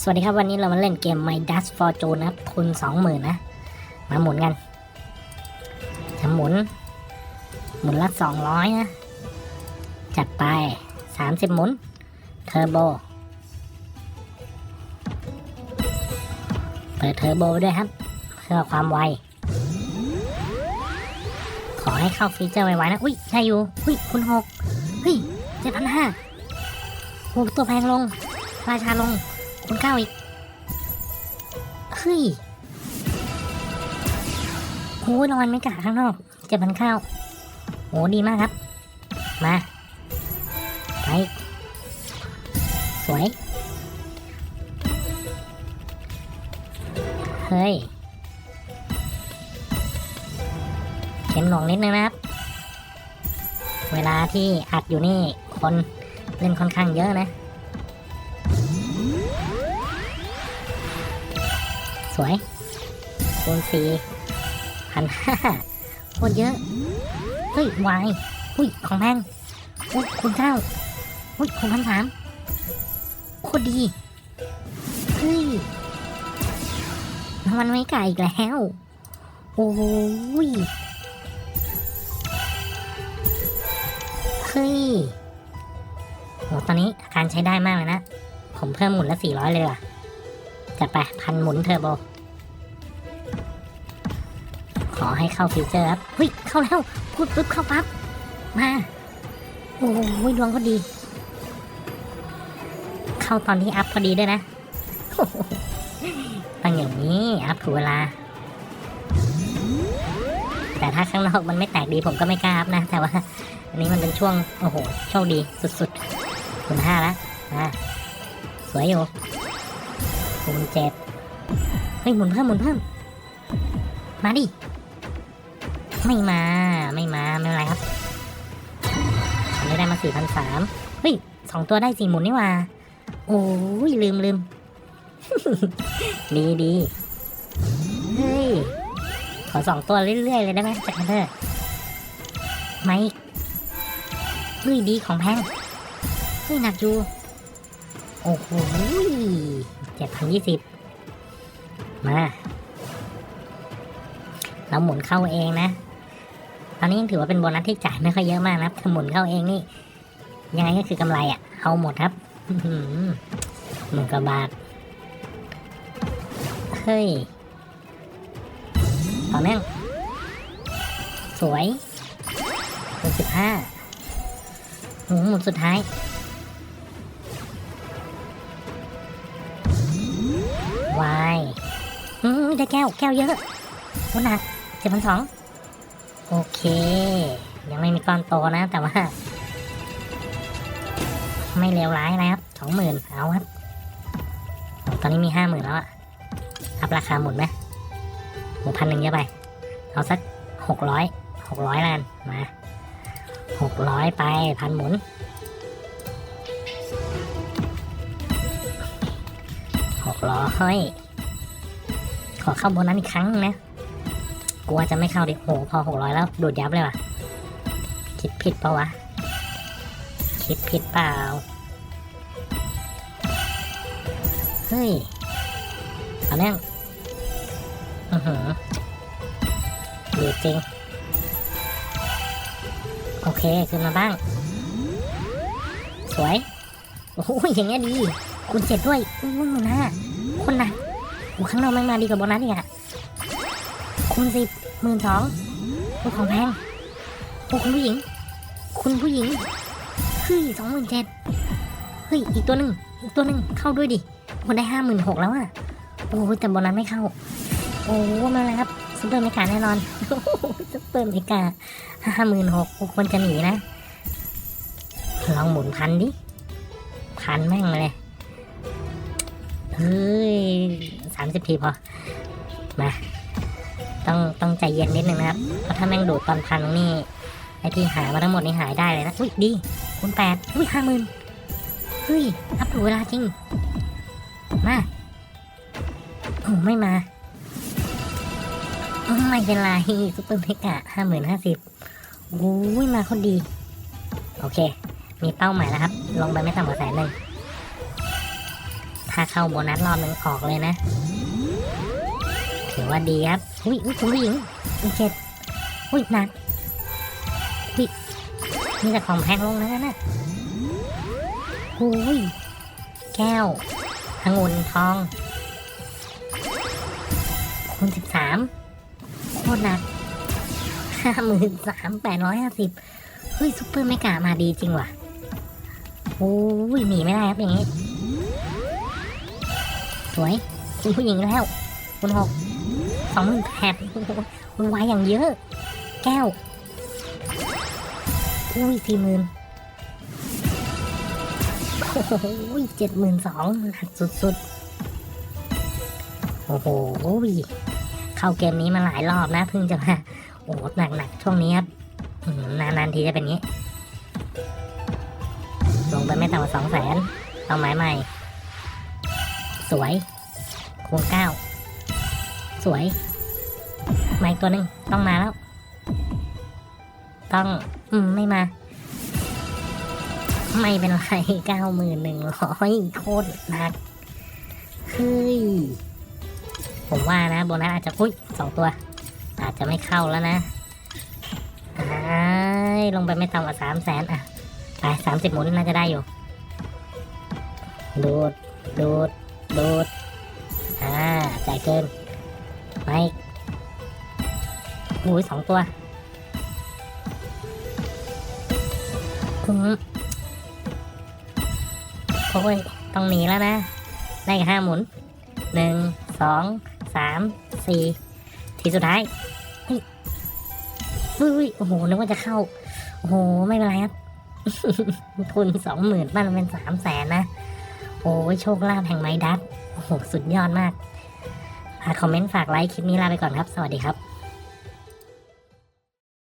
สวัสดีครับวันนี้เรามาเล่นเกม My Dust Fortune นะครับ ทุนสองหมื่นนะ มาหมุนกัน จะหมุน หมุนละสองร้อยนะ จัดไปสามสิบหมุน เทอร์โบ เปิดเทอร์โบด้วยครับ เพื่อความไว ขอให้เข้าฟีเจอร์ไวๆนะ อุ้ยใช่อยู่ อุ้ยคุณหกเฮ้ยเจ็ดพันห้าโอ้ตัวแพงลง ราชาลง คุณเก้าอีก เฮ้ยโอ้ยรางวัลไม่กะข้างนอกเจ็ดพันข้าวโอ้ดีมากครับ มา ไป สวย เฮ้ยเข็มหน่วงนิดนึงนะครับ เวลาที่อัดอยู่นี่คนเล่นค่อนข้างเยอะนะ สวยคูณสี่พันห้าโคตรเยอะ เฮ้ยวายอุ้ย ของแพงอุ้ยคูณเก้าอุ้ยคูณพันสามโคตรดี เฮ้ยรางวัลไม่ไก่อีกแล้ว โอ้ย เฮ้ยโหตอนนี้อาการใช้ได้มากเลยนะ ผมเพิ่มหมุนละสี่ร้อยเลยว่ะ จัดไปพันหมุนเทอร์โบ ขอให้เข้าฟิวเจอร์ครับเฮ้ย เข้าแล้วพูดปุ๊บเข้าปั๊บ มา โอ้ยดวงก็ดี เข้าตอนที่อัพพอดีด้วยนะตั้งอย่างนี้ อัพถูกเวลา แต่ถ้าข้างนอกมันไม่แตกดีผมก็ไม่กล้าอัพนะ แต่ว่า อันนี้มันเป็นช่วง โอ้โห โชคดีสุดๆคุณห้าล้วอ่าสวยอยู่ คูณเจ็ดเฮ้ยหมุนเพิ่มหมุนเพิ่ม มาดิ ไม่มา ไม่มา ไม่เป็นไรครับอันนี้ได้มาสี่พันสามเฮ้ยสองตัวได้สี่หมุนนี่ว่า โอ้ยลืมลืมดีดีเฮ้ย ขอสองตัวเรื่อยๆเลยได้ไหมจากเธอไม่เฮ้ยดีของแพงเฮ้ยหนักอยู่ โอ้โห เจ็ดพันยี่สิบมา เราหมุนเข้าเองนะ ตอนนี้ยังถือว่าเป็นโบนัสที่จ่ายไม่ค่อยเยอะมากนะครับถ้าหมุนเข้าเองนี่ ยังไงก็คือกำไรอะ่ะ เอาหมดครับหมื่นกว่าบาท เฮ้ย ต่อเนื่องสวยหกสิบห้าหมุนหมุนสุดท้าย อืมได้แก้ว แก้วเยอะโอ้หนักเจ็ดพันสองโอเค ยังไม่มีก้อนโตนะ แต่ว่า ไม่เลวร้ายนะครับสองหมื่นเอาครับ ตอนนี้มีห้าหมื่นแล้วอะอัพราคาหมุนไหมหมูพันหนึ่งเยอะไป เอาสักหกร้อยหกร้อยล้านมาหกร้อยไปพันหมุนหกร้อย ขอเข้าโบนัสอีกครั้งนะกลัวจะไม่เข้าดิโหพอหกร้อยแล้วดูดยับเลยว่ะ คิดผิดเปล่าวะ คิดผิดเปล่า เฮ้ยเอาแน่งอือหือดูจริง โอเค ขึ้นมาบ้าง สวย โอ้โหอย่างเงี้ยดี คุณเจ็ดด้วยอู้หมื่นห้าคนนะ โอ้ข้างนอกไม่มาดีกว่าโบนัสอีกอะคุณสิบหมื่นสองโอ้ของแพงโอ้คุณผู้หญิง คุณผู้หญิงเฮ้ยสองหมื่นเจ็ดเฮ้ยอีกตัวหนึ่งอีกตัวหนึ่งเข้าด้วยดิคนได้ห้าหมื่นหกแล้วอะโอ้แต่โบนัสไม่เข้า โอ้มาเลยครับซุปเปอร์เมกาแน่นอนซุปเปอร์เมกาห้าหมื่นหกควรจะหนีนะ ลองหมุนพันดิ พันแม่งเลยเฮ้ย สามสิบทีพอ มา ต้องต้องใจเย็นนิดนึงนะครับ เพราะถ้าแม่งดูดตอนพันนี่ ไอที่หามาทั้งหมดนี่หายได้เลยนะ อุ้ยดีคูณแปดอุ้ยห้าหมื่นเฮ้ยอัพถูเวลาจริง มาโอ้ไม่มาไม่เป็นไรซุปเปอร์เพกะห้าหมื่นห้าสิบโอ้ยมาคนดี โอเค มีเป้าหมายแล้วครับ ลงไปไม่ต่ำกว่าแสนหนึ่ง ถ้าเข้าโบนัสรอบหนึ่งออกเลยนะ ถือว่าดีครับ อุ้ยอุ้ยคุณผู้หญิงอุ้ยเจ็ดอุ้ยหนักอุ้ยมีแต่ของแพงลงนะน่ะอุ้ยแก้วองุ่นทอง คูณสิบสามโคตรหนักห้าหมื่นสามแปดร้อยห้าสิบเฮ้ยซุปเปอร์ไม่กามาดีจริงว่ะโอ้ยหนีไม่ได้ครับอย่างงี้ สวยคุณผู้หญิงแล้วคุณหกสองหมื่นแปดคุณวายอย่างเยอะ แก้ว อุ้ยสี่หมื่นโอ้โหเจ็ดหมื่นสองหนักสุดๆ โอ้โห เข้าเกมนี้มาหลายรอบนะ เพิ่งจะมา โอ้หนักหนักๆช่วงนี้ครับ นานๆ ทีจะเป็นงี้ ลงไปไม่ต่ำกว่าสองแสนเอาหมายใหม่ สวยคูณเก้า สวยมาอีกตัวหนึ่งต้องมาแล้ว ต้อง อืม ไม่มา ไม่เป็นไรเก้าหมื่นหนึ่งร้อยโคตรหนักเฮ้ยผมว่านะโบนัสอาจจะอุ้ยสองตัว อาจจะไม่เข้าแล้วนะอ้ลงไปไม่ต่ำกว่าสามแสนอะ ไปสามสิบหมุนน่าจะได้อยู่ ดูด ดูด ดูด อ่าใจเกินไม่หูสองตัวอืมโอ้ย ต้องหนีแล้วนะ ได้ห้าหมุนหนึ่งสองสามสี่ทีสุดท้ายเฮ้ยอุ้ยโอ้โห นึกว่าจะเข้า โอ้โห ไม่เป็นไรครับ ทุนสองหมื่นบ้านเป็นสามแสนนะ โอ้ยโชคลาภแห่งไม้ดัตโอ้โหสุดยอดมากฝาก คอมเมนต์ฝากไลค์คลิปนี้ลาไปก่อนครับ สวัสดีครับ